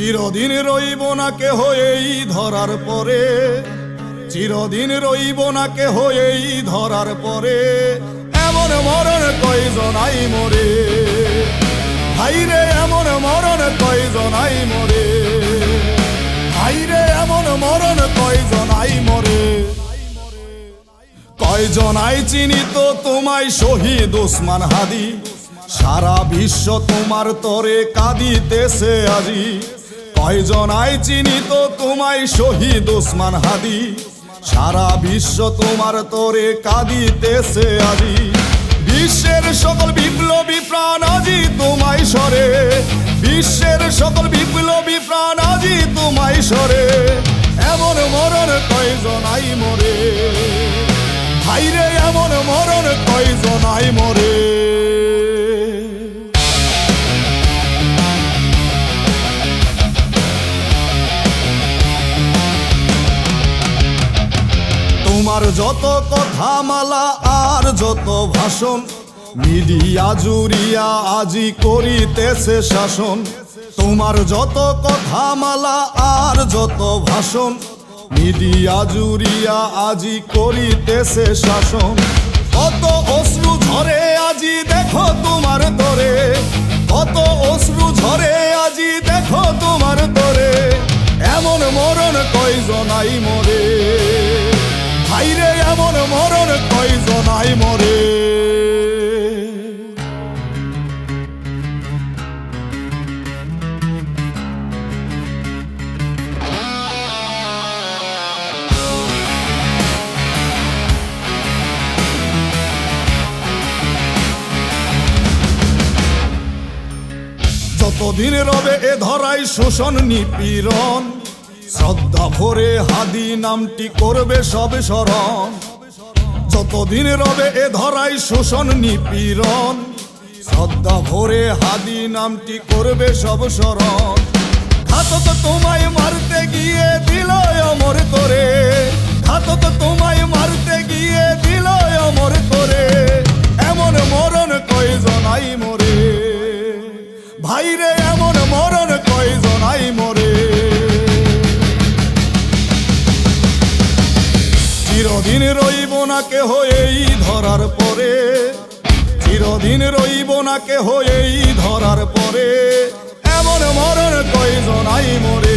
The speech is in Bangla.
চিরদিন রইব না কেহ এই ধরার পরে। চিরদিন রইব না কেহ এই ধরার পরে। এমন মরণ কয়জনাই মরে। হাইরে, এমন মরণ কয়জনাই মরে। হাইরে, এমন মরণ কয়জনাই মরে। চিনি তো তোমায় শহীদ ওসমান হাদি। সারা বিশ্ব তোমার তরে কাঁদিতেছে আজি। কয়জনাই চিনি তো তোমায় শহীদ ওসমান হাদি? সারা বিশ্ব তোমার তরে কাঁদিতেছে আজি। বিশ্বের সকল বিপ্লবী প্রাণ আজি তোমায় সরে। বিশ্বের সকল বিপ্লবী প্রাণ আজি তোমায় সরে। এমন মরণ কয়জনাই মরে? হাইরে এমন মরণ কয়জনাই মরে? তোমার যত কথা মালা আর যত ভাষণ মিডিয়া জুড়িয়া আজি করিতেছে শাসন। তোমার যত কথা মালা আর যত ভাষণ মিডিয়া জুড়িয়া আজি করিতেছে শাসন। কত অশ্রু ঝরে আজি দেখো তোমার তরে, কত অশ্রু ঝরে আজি দেখো তোমার তরে, এমন মরণ কয়জনাই মরে। এমন মরণ কয়জনাই মরে। যতদিন রবে এ ধরাই শোষণ নিপীড়ন শ্রদ্ধা ভরে হাদি নামটি করবে সব স্মরণ। যতদিন রবে এ ধরাই শোষণ নিপীড়ন। শ্রদ্ধা ভরে হাদি নামটি করবে সব স্মরণ। ঘাতক তোমায় মারতে গিয়ে দিল অমর করে। ঘাতক তোমায় মারতে গিয়ে দিল অমর করে। এমন মরণ কয়জনাই মরে। ভাইরে, এমন চিরদিন রইব না কে হয়েই ধরার পরে। চিরদিন রইব না কে হয়েই ধরার পরে। এমন মরণ কয়জন আই মরে